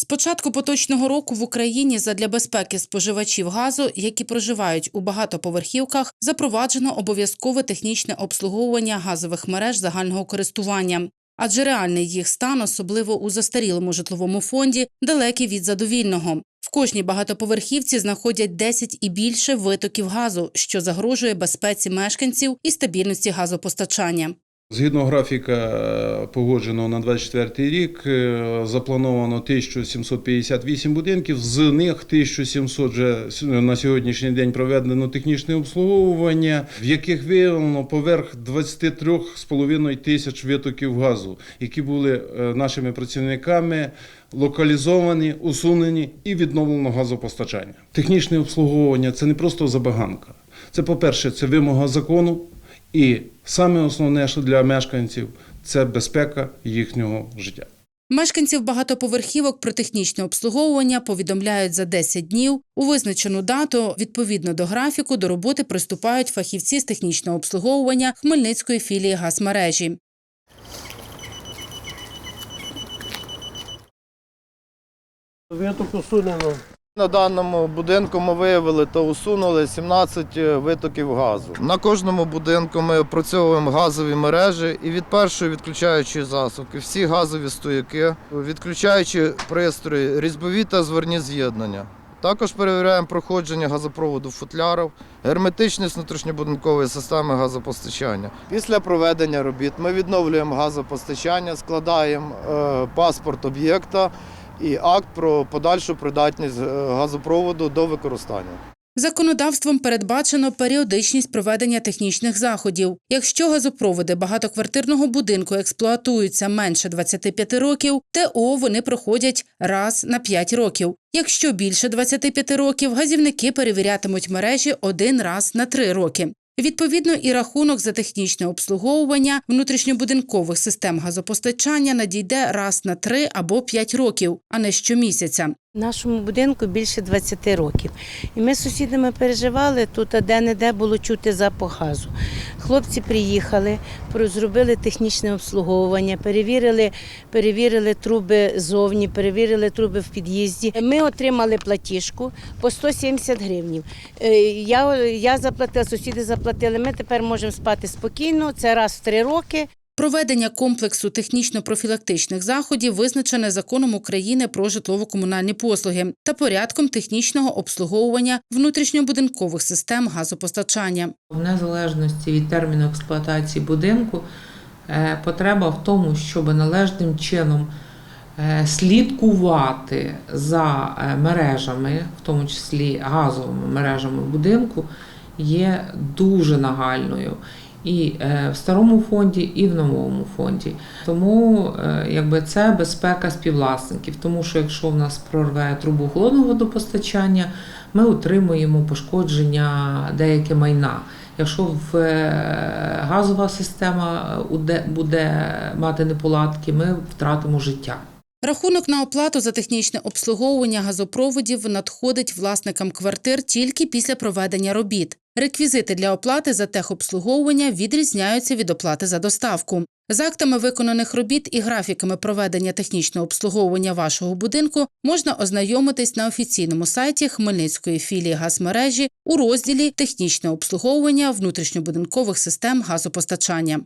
З початку поточного року в Україні задля безпеки споживачів газу, які проживають у багатоповерхівках, запроваджено обов'язкове технічне обслуговування газових мереж загального користування. Адже реальний їх стан, особливо у застарілому житловому фонді, далекий від задовільного. В кожній багатоповерхівці знаходять 10 і більше витоків газу, що загрожує безпеці мешканців і стабільності газопостачання. Згідно графіка е, погодженого на 24 рік, е, заплановано 1758 будинків. З них 1700 вже на сьогоднішній день проведено технічне обслуговування, в яких виявлено поверх 23,5 тисяч витоків газу, які були е, нашими працівниками локалізовані, усунені і відновлено газопостачання. Технічне обслуговування це не просто забаганка. Це, по-перше, це вимога закону. І саме основне, що для мешканців, це безпека їхнього життя. Мешканців багатоповерхівок про технічне обслуговування повідомляють за 10 днів. У визначену дату, відповідно до графіку, до роботи приступають фахівці з технічного обслуговування Хмельницької філії газмережі. Виток усунено. На даному будинку ми виявили та усунули 17 витоків газу. На кожному будинку ми опрацьовуємо газові мережі і від першої відключаючої засувки, всі газові стояки, відключаючи пристрої, різьбові та зверні з'єднання. Також перевіряємо проходження газопроводу футлярів, герметичність внутрішньобудинкової системи газопостачання. Після проведення робіт ми відновлюємо газопостачання, складаємо е, паспорт об'єкта і акт про подальшу придатність е, газопроводу до використання. Законодавством передбачено періодичність проведення технічних заходів. Якщо газопроводи багатоквартирного будинку експлуатуються менше 25 років, ТО вони проходять раз на 5 років. Якщо більше 25 років, газівники перевірятимуть мережі один раз на 3 роки. Відповідно, і рахунок за технічне обслуговування внутрішньобудинкових систем газопостачання надійде раз на три або п'ять років, а не щомісяця. Нашому будинку більше 20 років. І ми з сусідами переживали, тут а де-не-де було чути запах газу. Хлопці приїхали, зробили технічне обслуговування, перевірили, перевірили труби зовні, перевірили труби в під'їзді. Ми отримали платіжку по 170 гривнів. Е, Я, я заплатила, сусіди заплатили. Ми тепер можемо спати спокійно. Це раз в три роки. Проведення комплексу технічно-профілактичних заходів визначене законом України про житлово-комунальні послуги та порядком технічного обслуговування внутрішньобудинкових систем газопостачання. В незалежності від терміну експлуатації будинку е, потреба в тому, щоб належним чином е, слідкувати за е, мережами, в тому числі газовими мережами будинку, є дуже нагальною. І е, в старому фонді, і в новому фонді. Тому е, якби це безпека співвласників. Тому що якщо в нас прорве трубу холодного водопостачання, ми отримуємо пошкодження деяке майна. Якщо в е, газова система буде мати неполадки, ми втратимо життя. Рахунок на оплату за технічне обслуговування газопроводів надходить власникам квартир тільки після проведення робіт. Реквізити для оплати за техобслуговування відрізняються від оплати за доставку. З актами виконаних робіт і графіками проведення технічного обслуговування вашого будинку можна ознайомитись на офіційному сайті Хмельницької філії газмережі у розділі Технічне обслуговування внутрішньобудинкових систем газопостачання.